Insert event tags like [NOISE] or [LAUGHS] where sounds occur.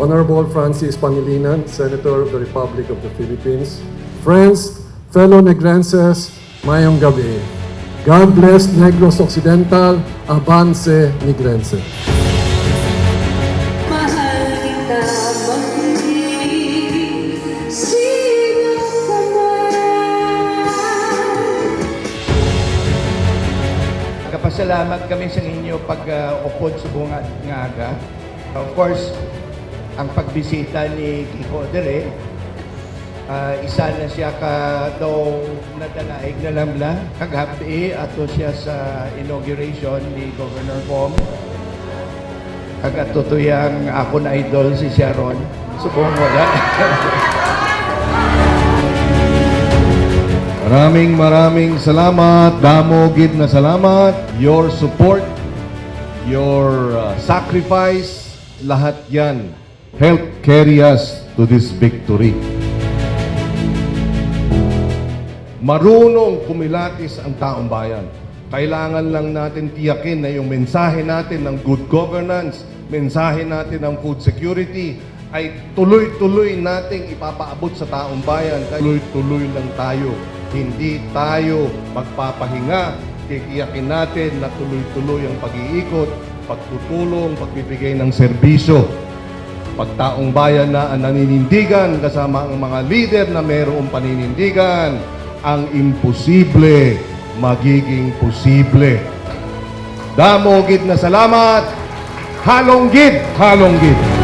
Honorable Francis Pangilinan, Senator of the Republic of the Philippines. Friends, fellow Negrenses, mayong gabi. God bless Negros Occidental, avance Negrense. Mahal kita. Nagpasalamat kami sa inyo pag uh, upod sa bungad ngaga. Of course, ang pagbisita ni Kiko Dere, uh, isa na siya ka daw nadalaig na lamla kagabi ato siya sa inauguration ni Governor Pom. Kagatutuyang ako na idol si Sharon. Subong wala. [LAUGHS] Maraming maraming salamat, damo gid na salamat. Your support, your uh, sacrifice, lahat yan help carry us to this victory. Marunong kumilatis ang taong bayan. Kailangan lang natin tiyakin na yung mensahe natin ng good governance, mensahe natin ng food security, ay tuloy-tuloy nating ipapaabot sa taong bayan. Tuloy-tuloy lang tayo. Hindi tayo magpapahinga. Tiyakin natin na tuloy-tuloy ang pag-iikot, pagtutulong, pagbibigay ng serbisyo. Pagtaong bayan na naninindigan kasama ang mga leader na mayroong paninindigan, ang imposible magiging posible. Damo gid na salamat. Halong gid, halong gid.